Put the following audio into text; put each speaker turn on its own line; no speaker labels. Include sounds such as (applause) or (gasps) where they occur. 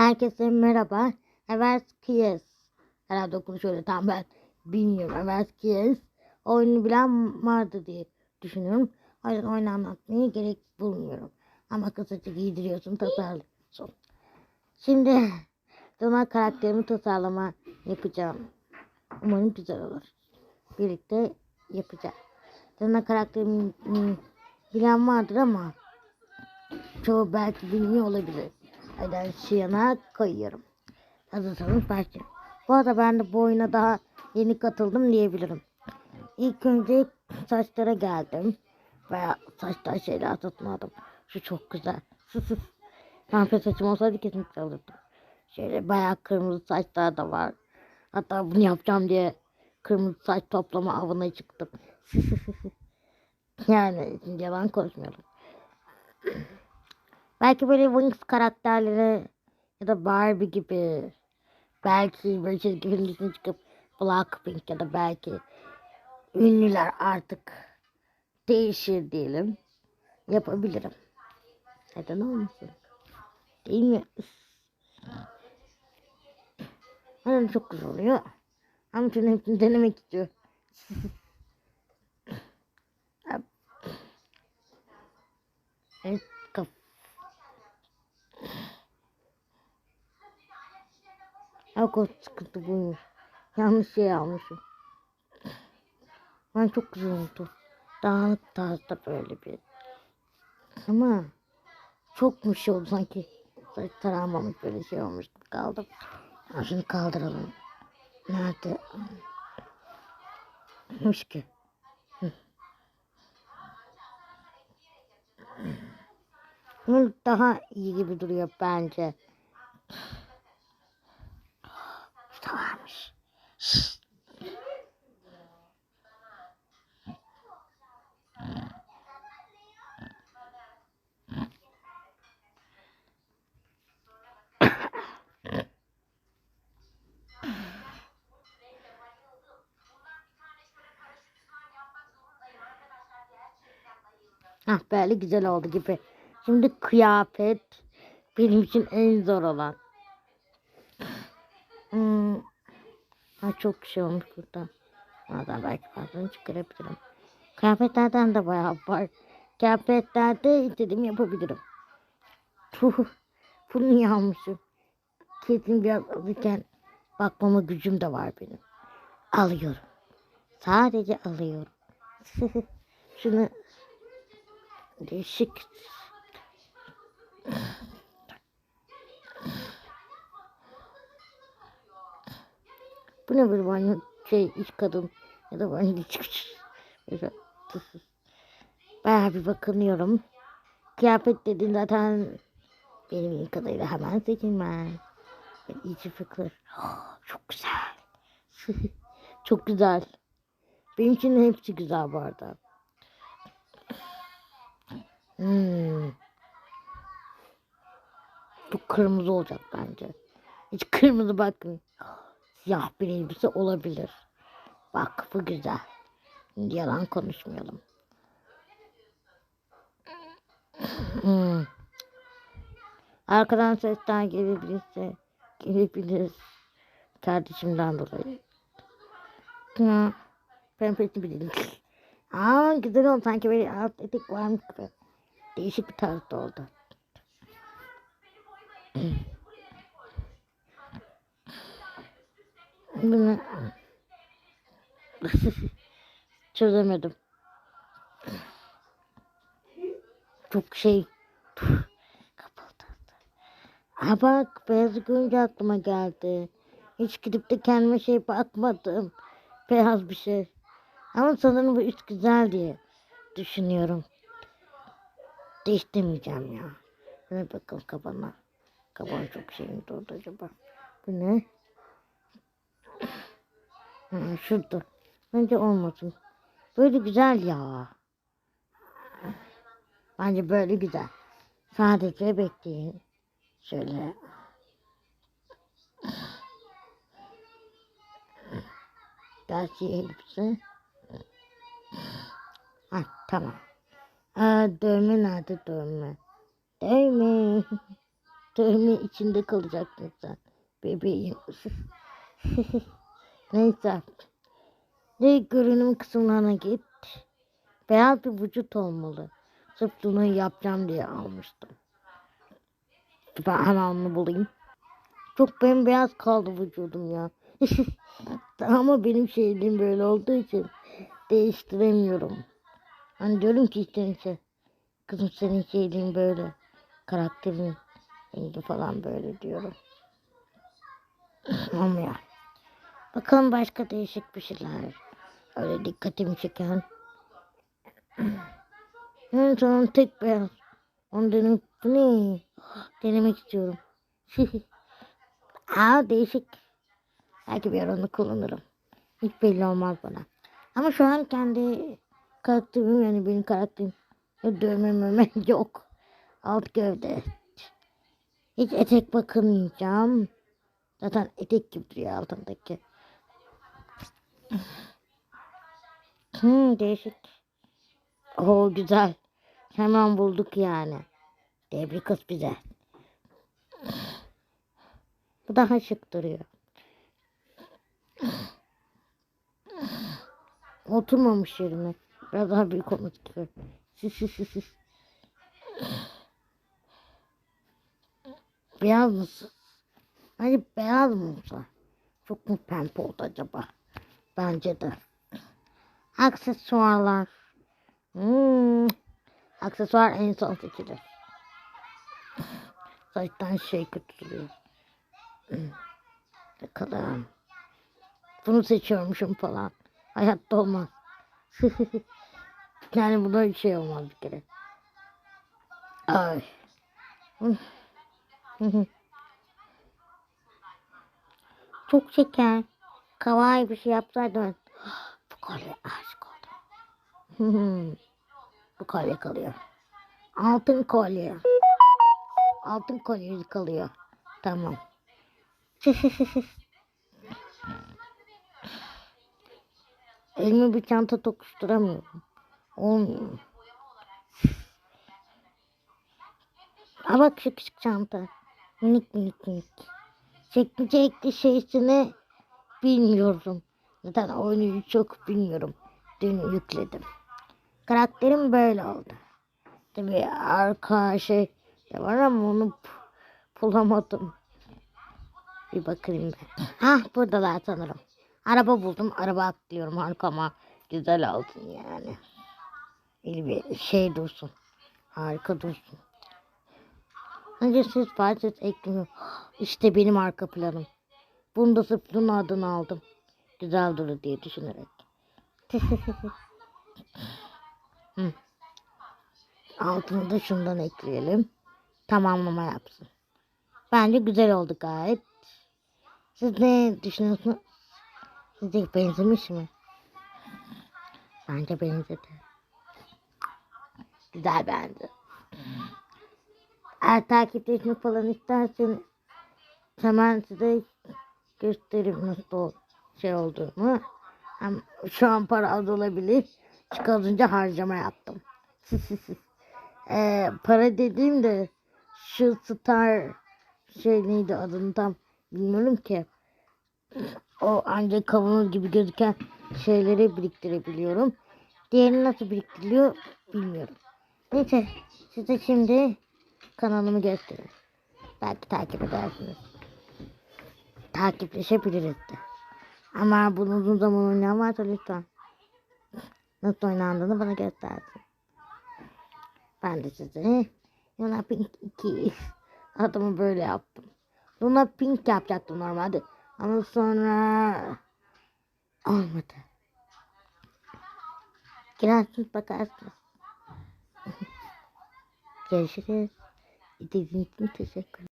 Herkese merhaba. Evet Kies. Herhalde okunu şöyle tam ben bilmiyorum. Evet Kies. Oyunu bilen vardı diye düşünüyorum. O yüzden oyunu anlatmaya gerek bulmuyorum. Ama kısaca giydiriyorsun, tasarlıyorsun. Şimdi Dona karakterimi tasarlama yapacağım. Umarım güzel olur. Birlikte yapacağız. Dona karakterimi bilen vardır ama çoğu belki bilmiyor olabilir. Neden şu yana koyuyorum. Hazırsanız başlayalım. Bu arada ben de bu oyuna daha yeni katıldım diyebilirim. İlk önce saçlara geldim. Veya saçlar şeyler satmadım. Şu çok güzel. Pembe saçım olsaydı kesinlikle alırdım. Şöyle bayağı kırmızı saçlar da var. Hatta bunu yapacağım diye kırmızı saç toplama avına çıktım. (laughs) yani yalan konuşmuyorum. Belki böyle Wings karakterleri ya da Barbie gibi belki böyle çizgi film dışına çıkıp Blackpink ya da belki ünlüler artık değişir diyelim. Yapabilirim. Neden olmasın? Değil mi? Aynen çok güzel oluyor. Ama şunu hepsini denemek istiyor. (laughs) evet, kaf O sıkıntı buymuş. Yanlış şey almışım. Ben çok güzel oldu. Dağınık tarzda böyle bir. Ama çok mu şey oldu sanki. Saç taranmamış böyle şey olmuş kaldım. Şunu kaldıralım. Nerede? Mış ki. Hı. Bu daha iyi gibi duruyor bence. Bu da Şşt. Hah böyle güzel oldu gibi. Şimdi kıyafet benim için en zor olan. Hmm. Çok şey olmuş burada. Oradan belki fazla çıkarabilirim. Kıyafetlerden de bayağı var. Kıyafetlerde istediğimi yapabilirim. Tuh. Bunu niye almışım? Kesin biraz alırken bakmama gücüm de var benim. Alıyorum. Sadece alıyorum. (laughs) Şunu değişik. Bu ne böyle banyo şey iş kadın ya da banyo tuzsuz. Bayağı bir bakınıyorum. Kıyafet dediğin zaten benim kadarıyla hemen seçilmez. İyice fıkır. çok güzel. (laughs) çok güzel. Benim için hepsi güzel bu arada. Hmm. Bu kırmızı olacak bence. Hiç kırmızı bakın. Siyah bir elbise olabilir. Bak bu güzel. Yalan konuşmayalım. Hmm. Arkadan sesler gelebilirse gelebilir. Kardeşimden dolayı. Ya, ben pek bileyim. (laughs) Aa güzel oldu sanki böyle alt etek varmış gibi. Değişik bir tarzda oldu. Bunu çözemedim. Çok şey kapalı. Ha bak beyaz görünce aklıma geldi. Hiç gidip de kendime şey bakmadım. Beyaz bir şey. Ama sanırım bu üst güzel diye düşünüyorum. Değiştirmeyeceğim ya. Şuna bakalım kabana. Kaban çok şey mi oldu acaba? Bu ne? Ha, şurada. Bence olmasın. Böyle güzel ya. Bence böyle güzel. Sadece bekleyin. Şöyle. Gerçi elbise. Ha, tamam. Aa, dövme nerede dövme? Dövme. karakterimin içinde kalacaksın sen. Bebeğim. (laughs) Neyse. Ne görünüm kısımlarına git. Beyaz bir vücut olmalı. Sırf bunu yapacağım diye almıştım. Ben onu bulayım. Çok bembeyaz kaldı vücudum ya. (laughs) Ama benim şeyim böyle olduğu için değiştiremiyorum. Hani diyorum ki işte kızım senin şeyliğin böyle. Karakterin rengi falan böyle diyorum. (laughs) Olmuyor. Bakalım başka değişik bir şeyler. Öyle dikkatimi çeken. (clears throat) En son tek beyaz. Onu denemek, ne? (gasps) Denemek istiyorum. (laughs) Aa değişik. Belki bir onu kullanırım. Hiç belli olmaz bana. Ama şu an kendi karakterim yani benim karakterim dövme möme (laughs) yok. Alt gövde. Hiç etek bakılmayacağım. Zaten etek gibi duruyor altındaki. Hmm, değişik. Oo güzel. Hemen bulduk yani. Tebrik kız bize. Bu daha şık duruyor. Oturmamış yerine. Biraz daha büyük olmak istiyorum. beyaz mısın? Hani beyaz mı? Çok mu pembe oldu acaba? Bence de. Aksesuarlar. Hmm. Aksesuar en son seçilir. Saçtan şey kötü duruyor. Hmm. Bakalım. Bunu seçiyormuşum falan. Hayatta olmaz. (laughs) yani buna bir şey olmaz bir kere. Ay. (laughs) Çok şeker. Kawaii bir şey yapsaydım. (gasps) Bu kolye aşık oldum. (laughs) Bu kolye kalıyor. Altın kolye. Altın kolye kalıyor. Tamam. (laughs) Elime bir çanta tokuşturamıyorum. Olmuyor. Ha bak şu küçük çanta. Minik minik minik. Çekmecekli şeysini bilmiyorum. Neden oyunu çok bilmiyorum. Dün yükledim. Karakterim böyle oldu. Tabii arka şey de var ama onu bulamadım. Bir bakayım ben. Hah buradalar sanırım. Araba buldum. Araba atlıyorum arkama. Güzel olsun yani. İyi bir şey dursun. Harika dursun. Önce siz parçası ekliyor. İşte benim arka planım. Bunu da sırf bunun adını aldım. Güzel durur diye düşünerek. (laughs) Hı. Altını da şundan ekleyelim. Tamamlama yapsın. Bence güzel oldu gayet. Siz ne düşünüyorsunuz? Sizce benzemiş mi? Bence benzedi. Güzel bence. Eğer takipleşmek falan isterseniz hemen size göstereyim nasıl şey olduğunu. Hem şu an para az olabilir. Çıkarınca harcama yaptım. (laughs) ee, para dediğimde şu star şey neydi adını tam bilmiyorum ki. O ancak kavanoz gibi gözüken şeyleri biriktirebiliyorum. Diğerini nasıl biriktiriliyor bilmiyorum. Neyse size şimdi kanalımı göstereyim. Belki takip edersiniz. Takipleşebiliriz de. Ama bunu uzun zaman oynayan lütfen nasıl oynandığını bana göstersin. Ben de size Luna Pink 2 adımı böyle yaptım. Luna Pink yapacaktım normalde. Ama sonra olmadı. Girersiniz bakarsınız. (laughs) Görüşürüz. İzlediğiniz için teşekkür